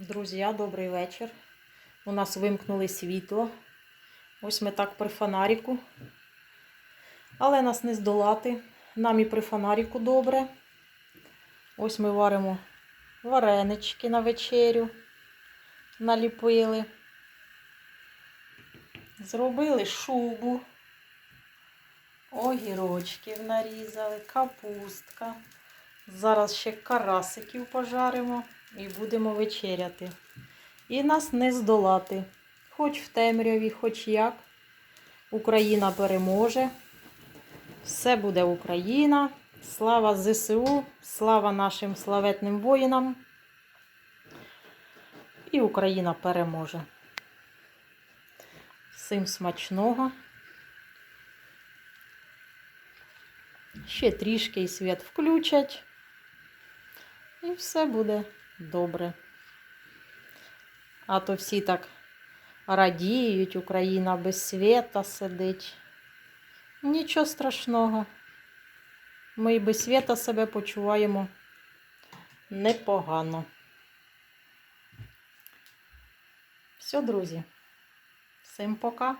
Друзі, добрий вечір. У нас вимкнули світло. Ось ми так при фонаріку. Але нас не здолати. Нам і при фонаріку добре. Ось ми варимо варенички на вечерю. Наліпили. Зробили шубу. Огірочків нарізали, капустка. Зараз ще карасиків пожаримо і будемо вечеряти. І нас не здолати. Хоч в темряві, хоч як. Україна переможе. Все буде Україна. Слава ЗСУ, слава нашим славетним воїнам. І Україна переможе. Всім смачного. Ще трішки і світ включать. І все буде добре. А то всі так радіють, Україна без світа сидить. Нічого страшного. Ми і без світа себе почуваємо непогано. Все, друзі. Всім пока.